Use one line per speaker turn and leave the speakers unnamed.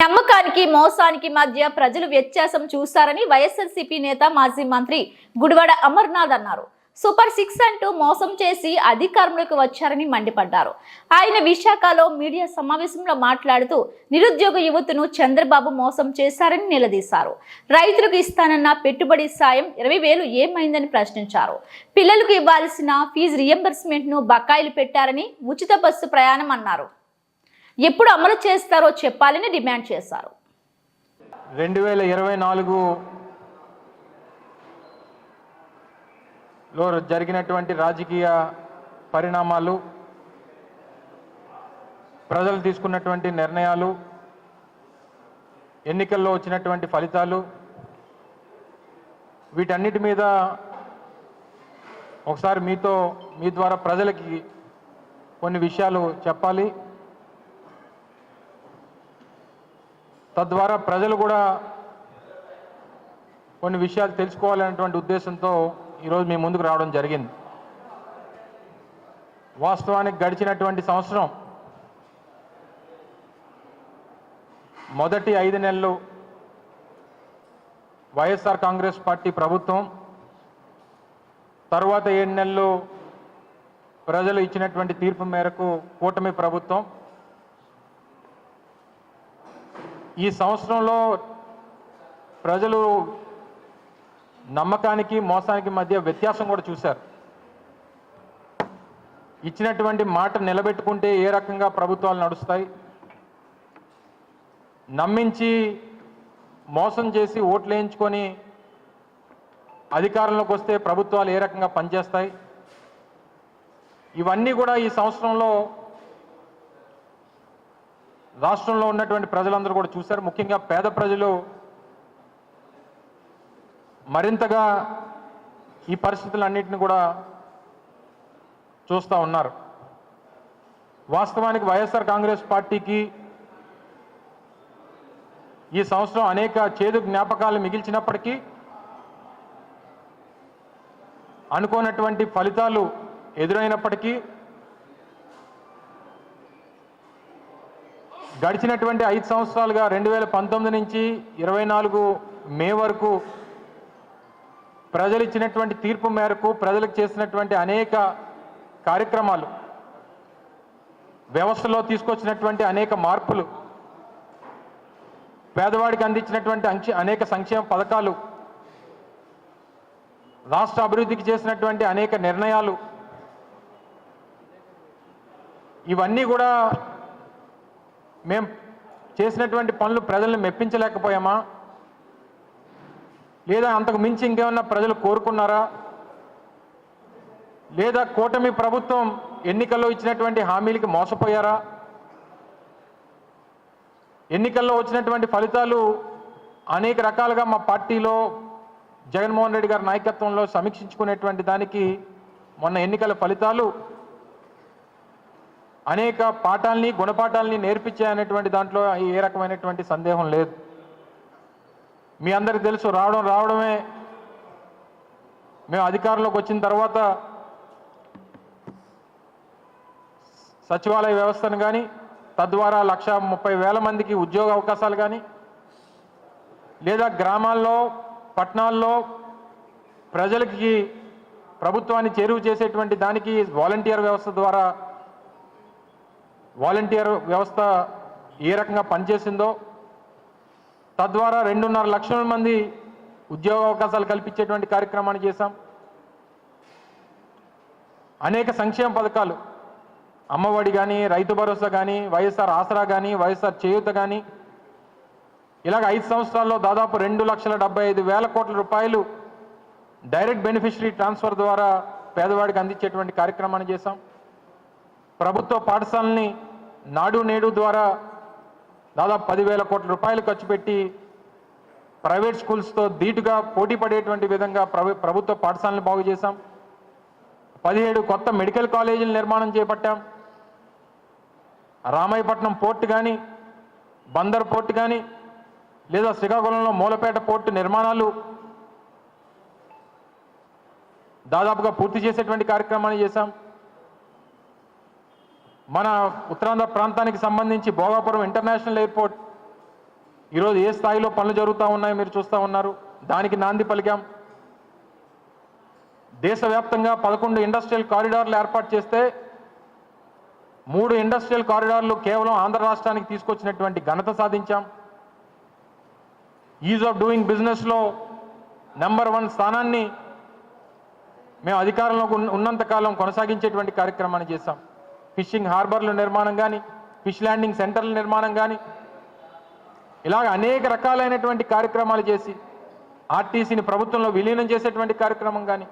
నమ్మకానికి మోసానికి మధ్య ప్రజలు వ్యత్యాసం చూశారని వైఎస్ఆర్సీపీ నేత మాజీ మంత్రి గుడివాడ అమర్నాథ్ అన్నారు. సూపర్ సిక్స్ అంటూ మోసం చేసి అధికారంలోకి వచ్చారని మండిపడ్డారు. ఆయన విశాఖలో మీడియా సమావేశంలో మాట్లాడుతూ నిరుద్యోగ యువతను చంద్రబాబు మోసం చేశారని నిలదీశారు. రైతులకు ఇస్తానన్న పెట్టుబడి సాయం ఇరవై వేలు ఏమైందని ప్రశ్నించారు. పిల్లలకు ఇవ్వాల్సిన ఫీజు రియంబర్స్మెంట్ను బకాయిలు పెట్టారని ఉచిత బస్సు ప్రయాణం అన్నారు. ఎప్పుడు అమలు చేస్తారో చెప్పాలని డిమాండ్ చేశారు.
రెండు వేల ఇరవై నాలుగు లో జరిగినటువంటి రాజకీయ పరిణామాలు ప్రజలు తీసుకున్నటువంటి నిర్ణయాలు ఎన్నికల్లో వచ్చినటువంటి ఫలితాలు వీటన్నిటి మీద ఒకసారి మీతో మీ ద్వారా ప్రజలకి కొన్ని విషయాలు చెప్పాలి. తద్వారా ప్రజలు కూడా కొన్ని విషయాలు తెలుసుకోవాలనేటువంటి ఉద్దేశంతో ఈరోజు మీ ముందుకు రావడం జరిగింది. వాస్తవానికి గడిచినటువంటి సంవత్సరం మొదటి ఐదు నెలలు వైఎస్ఆర్ కాంగ్రెస్ పార్టీ ప్రభుత్వం తరువాత ఏడు నెలలు ప్రజలు ఇచ్చినటువంటి తీర్పు మేరకు కూటమి ప్రభుత్వం ఈ సంవత్సరంలో ప్రజలు నమ్మకానికి మోసానికి మధ్య వ్యత్యాసం కూడా చూశారు. ఇచ్చినటువంటి మాట నిలబెట్టుకుంటే ఏ రకంగా ప్రభుత్వాలు నడుస్తాయి? నమ్మించి మోసం చేసి ఓట్లు వేయించుకొని అధికారంలోకి వస్తే ప్రభుత్వాలు ఏ రకంగా పనిచేస్తాయి? ఇవన్నీ కూడా ఈ సంవత్సరంలో రాష్ట్రంలో ఉన్నటువంటి ప్రజలందరూ కూడా చూశారు. ముఖ్యంగా పేద ప్రజలు మరింతగా ఈ పరిస్థితులన్నింటిని కూడా చూస్తూ ఉన్నారు. వాస్తవానికి వైఎస్ఆర్ కాంగ్రెస్ పార్టీకి ఈ సంవత్సరం అనేక చేదు జ్ఞాపకాలు మిగిల్చినప్పటికీ అనుకోనటువంటి ఫలితాలు ఎదురైనప్పటికీ గడిచినటువంటి ఐదు సంవత్సరాలుగా రెండు వేల పంతొమ్మిది నుంచి ఇరవై నాలుగు మే వరకు ప్రజలు ఇచ్చినటువంటి తీర్పు మేరకు ప్రజలకు చేసినటువంటి అనేక కార్యక్రమాలు వ్యవస్థలో తీసుకొచ్చినటువంటి అనేక మార్పులు పేదవాడికి అందించినటువంటి అనేక సంక్షేమ పథకాలు రాష్ట్ర అభివృద్ధికి చేసినటువంటి అనేక నిర్ణయాలు ఇవన్నీ కూడా మేం చేసినటువంటి పనులు ప్రజల్ని మెప్పించలేకపోయామా? లేదా అంతకు మించి ఇంకేమన్నా ప్రజలు కోరుకున్నారా? లేదా కూటమి ప్రభుత్వం ఎన్నికల్లో ఇచ్చినటువంటి హామీలకి మోసపోయారా? ఎన్నికల్లో వచ్చినటువంటి ఫలితాలు అనేక రకాలుగా మా పార్టీలో జగన్మోహన్ రెడ్డి గారి నాయకత్వంలో సమీక్షించుకునేటువంటి దానికి మొన్న ఎన్నికల ఫలితాలు అనేక పాఠాలని గుణపాఠాలని నేర్పించాయనేటువంటి దాంట్లో ఏ రకమైనటువంటి సందేహం లేదు. మీ అందరికి తెలుసు రావడం రావడమే. మేము అధికారంలోకి వచ్చిన తర్వాత సచివాలయ వ్యవస్థను కానీ తద్వారా లక్ష ముప్పై వేల మందికి ఉద్యోగ అవకాశాలు కానీ లేదా గ్రామాల్లో పట్టణాల్లో ప్రజలకి ప్రభుత్వాన్ని చేరువ చేసేటువంటి దానికి వాలంటీర్ వ్యవస్థ ద్వారా వాలంటీర్ వ్యవస్థ ఏ రకంగా పనిచేసిందో తద్వారా రెండున్నర లక్షల మంది ఉద్యోగ అవకాశాలు కల్పించేటువంటి కార్యక్రమాన్ని చేశాం. అనేక సంక్షేమ పథకాలు అమ్మఒడి కానీ రైతు భరోసా కానీ వైఎస్ఆర్ ఆసరా కానీ వైఎస్ఆర్ చేయూత కానీ ఇలాగ ఐదు సంవత్సరాల్లో దాదాపు రెండు లక్షల డెబ్బై ఐదు వేల కోట్ల రూపాయలు డైరెక్ట్ బెనిఫిషరీ ట్రాన్స్ఫర్ ద్వారా పేదవాడికి అందించేటువంటి కార్యక్రమాన్ని చేశాం. ప్రభుత్వ పాఠశాలని నాడు నేడు ద్వారా దాదాపు పదివేల కోట్ల రూపాయలు ఖర్చు పెట్టి ప్రైవేట్ స్కూల్స్తో ధీటుగా పోటీ పడేటువంటి విధంగా ప్రభుత్వ పాఠశాలను బాగు చేశాం. పదిహేడు కొత్త మెడికల్ కాలేజీల నిర్మాణం చేపట్టాం. రామాయపట్నం పోర్ట్ కానీ బందర్ పోర్ట్ కానీ లేదా శ్రీకాకుళంలో మూలపేట పోర్టు నిర్మాణాలు దాదాపుగా పూర్తి చేసేటువంటి కార్యక్రమాన్ని చేశాం. మన ఉత్తరాంధ్ర ప్రాంతానికి సంబంధించి భోగాపురం ఇంటర్నేషనల్ ఎయిర్పోర్ట్ ఈరోజు ఏ స్థాయిలో పనులు జరుగుతూ ఉన్నాయో మీరు చూస్తూ ఉన్నారు. దానికి నాంది పలికాం. దేశవ్యాప్తంగా పదకొండు ఇండస్ట్రియల్ కారిడార్లు ఏర్పాటు చేస్తే మూడు ఇండస్ట్రియల్ కారిడార్లు కేవలం ఆంధ్ర రాష్ట్రానికి తీసుకొచ్చినటువంటి ఘనత సాధించాం. ఈజ్ ఆఫ్ డూయింగ్ బిజినెస్లో నెంబర్ వన్ స్థానాన్ని మేము అధికారంలో ఉన్నంతకాలం కొనసాగించేటువంటి కార్యక్రమాన్ని చేశాం. ఫిషింగ్ హార్బర్ల నిర్మాణం కానీ ఫిష్ ల్యాండింగ్ సెంటర్ల నిర్మాణం కానీ ఇలాగ అనేక రకాలైనటువంటి కార్యక్రమాలు చేసి ఆర్టీసీని ప్రభుత్వంలో విలీనం చేసేటువంటి కార్యక్రమం కానీ